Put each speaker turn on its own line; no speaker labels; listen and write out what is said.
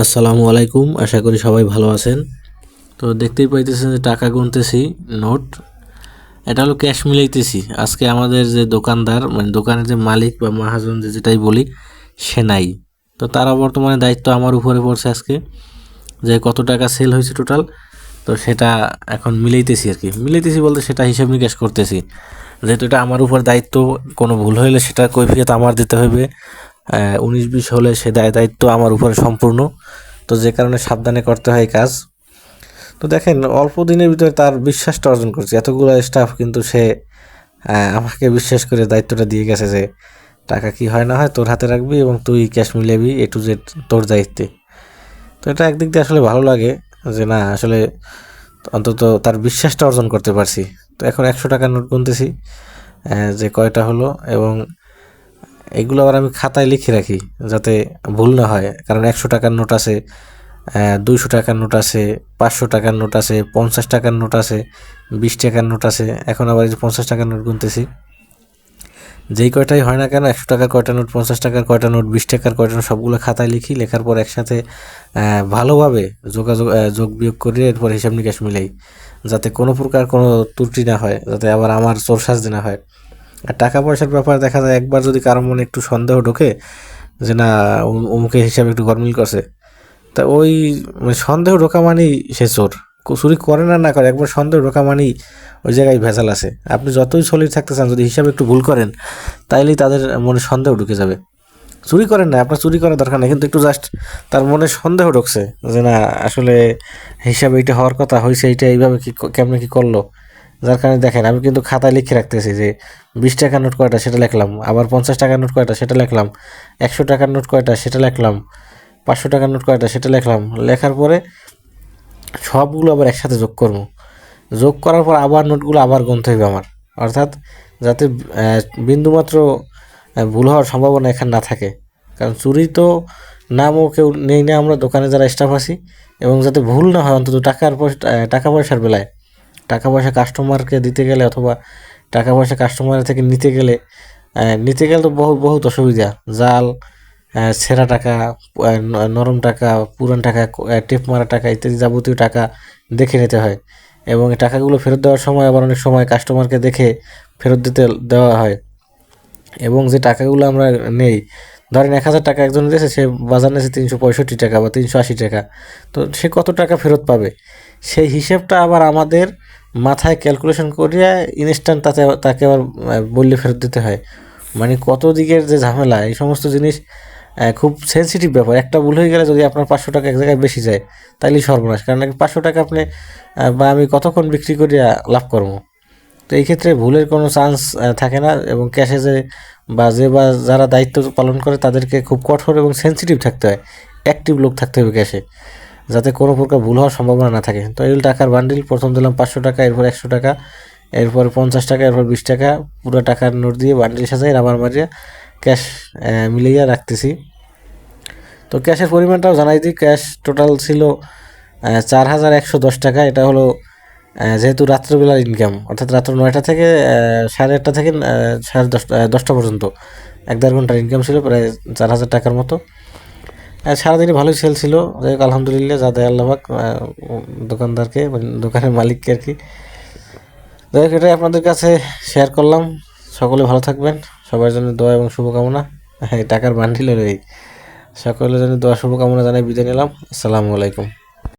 আসসালামু আলাইকুম, আশা করি সবাই ভালো আছেন। তো দেখতেই পাইতেছেন যে টাকা গুনতেছি, নোট। এটা হলো ক্যাশ মিলাইতেছি। আজকে আমাদের যে দোকানদার মানে দোকানের যে মালিক বা মহাজন যে যেটাই বলি, সে নাই। তো তারা বর্তমানে দায়িত্ব আমার উপরে পড়ছে আজকে, যে কত টাকা সেল হয়েছে টোটাল তো সেটা এখন মিলাইতেছি আর কি। মিলাইতেছি বলতে সেটা হিসাব নিকাশ করতেছি। যেহেতু এটা আমার উপর দায়িত্ব, কোনো ভুল হইলে সেটা কৈফিয়ত আমার দিতে হবে উনিশ বিশ হলে সে দায় দায়িত্ব আমার উপরে সম্পূর্ণ। তো যে কারণে সাবধানে করতে হয় কাজ। তো দেখেন, অল্প দিনের ভিতরে তার বিশ্বাসটা অর্জন করছে। এতগুলো স্টাফ কিন্তু সে আমাকে বিশ্বাস করে দায়িত্বটা দিয়ে গেছে যে, টাকা কি হয় না হয় তোর হাতে রাখবি এবং তুই ক্যাশ মিলাবি এ টু জেড তোর দায়িত্বে। তো এটা একদিক দিয়ে আসলে ভালো লাগে যে, না, আসলে অন্তত তার বিশ্বাসটা অর্জন করতে পারছি। তো এখন একশো টাকার নোট গুনতেছি যে কয়টা হলো এবং এগুলো আবার আমি খাতায় লিখে রাখি যাতে ভুল না হয়। কারণ একশো টাকার নোট আছে দুইশো টাকার নোট আছে, পাঁচশো টাকার নোট আছে, পঞ্চাশ টাকার নোট আছে, বিশ টাকার নোট আছে। এখন আবার এই পঞ্চাশ টাকার নোট গুনতেছি, যেই কয়টাই হয় না কেন, একশো টাকার কয়টা নোট, পঞ্চাশ টাকার কয়টা নোট, বিশ টাকার কয়টা নোট, সবগুলো খাতায় লিখি, লেখার পর একসাথে ভালোভাবে যোগাযোগ যোগ বিয়োগ করে এরপর হিসাব নিকাশ মিলাই, যাতে কোনো প্রকার কোনো ত্রুটি না হয়, যাতে আবার আমার চোর সাজতে না হয়। আর টাকা পয়সার ব্যাপারে দেখা যায় একবার যদি কারও মনে একটু সন্দেহ ঢোকে যে না অমু- অমুকের হিসাবে একটু গরমিল করছে, তা ওই মানে সন্দেহ ঢোকা মানেই সে চোর। চুরি করে না না করে, একবার সন্দেহ ঢোকা মানেই ওই জায়গায় ভেজাল আছে। আপনি যতই সলিড থাকতে চান, যদি হিসাবে একটু ভুল করেন, তাইলেই তাদের মনে সন্দেহ ঢুকে যাবে। চুরি করেন না, আপনার চুরি করার দরকার নেই, কিন্তু একটু জাস্ট তার মনে সন্দেহ ঢুকছে যে না, আসলে হিসাবে এটা হওয়ার কথা হয়েছে এইটা, এইভাবে ক- কেমনে কি করল? যার কারণে দেখেন, আমি কিন্তু খাতায় লিখে রাখতেছি যে বিশ টাকার নোট কয়টা সেটা লিখলাম, আবার পঞ্চাশ টাকার নোট কয়টা সেটা লিখলাম, একশো টাকার নোট কয়টা সেটা লিখলাম, পাঁচশো টাকার নোট কয়টা সেটা লিখলাম, লেখার পরে সবগুলো আবার একসাথে যোগ করব। যোগ করার পর আবার নোটগুলো আবার গুনতে হবে আমার। অর্থাৎ যাতে বিন্দুমাত্র ভুল হওয়ার সম্ভাবনা এখানে না থাকে। কারণ চুরি তো নামও কেউ নেই না, আমরা দোকানে যারা স্টাফ আছি, এবং যাতে ভুল না হয়, অন্তত টাকার পয়সা টাকা পয়সার বেলায় টাকা পয়সা কাস্টমারকে দিতে গেলে অথবা টাকা পয়সা কাস্টমারের থেকে নিতে গেলে নিতে গেলে তো বহু বহুত অসুবিধা। জাল ছেঁড়া টাকা নরম টাকা, পুরান টাকা টেপ মারা টাকা ইত্যাদি যাবতীয় টাকা দেখে নিতে হয়। এবং টাকাগুলো ফেরত দেওয়ার সময় আবার অনেক সময় কাস্টমারকে দেখে ফেরত দিতে দেওয়া হয়। এবং যে টাকাগুলো আমরা নেই, ধরেন এক হাজার টাকা একজন দিয়েছে, সে বাজার নিয়েছে তিনশো পঁয়ষট্টি টাকা বা তিনশো আশি টাকা। তো সে কত টাকা ফেরত পাবে? সেই হিসেবটা আবার আমাদের মাথায় ক্যালকুলেশন করিয়া ইনস্ট্যান্ট তাতে, তাকে আবার বললে ফেরত দিতে হয়। মানে কত দিকের যে ঝামেলা, এই সমস্ত জিনিস খুব সেন্সিটিভ ব্যাপার। একটা ভুল হয়ে গেলে যদি আপনার পাঁচশো টাকা এক জায়গায় বেশি যায় তাইলেই সর্বনাশ। কারণ নাকি পাঁচশো টাকা আপনি বা আমি কতক্ষণ বিক্রি করিয়া লাভ করব? তো এই ক্ষেত্রে ভুলের কোনো চান্স থাকে না এবং ক্যাশে যে, বা যে বা যারা দায়িত্ব পালন করে, তাদেরকে খুব কঠোর এবং সেন্সিটিভ থাকতে হয়। অ্যাক্টিভ লোক থাকতে হবে ক্যাশে যাতে কোনো প্রকার ভুল হওয়ার সম্ভাবনা না থাকে। তো এই টাকার বান্ডিল প্রথম দিলাম পাঁচশো টাকা, এরপর একশো টাকা, এরপর পঞ্চাশ টাকা, এরপর বিশ টাকা, পুরো টাকার নোট দিয়ে বান্ডিল সাজাই রাবার মারিয়া ক্যাশ মিলিয়ে রাখতেছি। তো ক্যাশের পরিমাণটাও জানাই দিই ক্যাশ টোটাল ছিল চার হাজার একশো দশ টাকা। এটা হলো যেহেতু রাত্রবেলার ইনকাম অর্থাৎ রাত্র নয়টা থেকে সাড়ে আটটা থেকে সাড়ে দশটা দশটা পর্যন্ত। এক দেড় ঘণ্টার ইনকাম ছিল, প্রায় চার হাজার টাকার মতো। আহ, সারাদিনে ভালোই সেল ছিল। যাই হোক আলহামদুলিল্লাহ যা দেয় আল্লাহবাক দোকানদারকে মানে দোকানের মালিককে আর কি। যাই হোক এটাই আপনাদের কাছে শেয়ার করলাম। সকলে ভালো থাকবেন। সবার জন্য দোয়া এবং শুভকামনা। হ্যাঁ টাকার বান্ডিলের এই সকলের জন্য দোয়া শুভকামনা জানাই বিদায় নিলাম। আসসালামু আলাইকুম।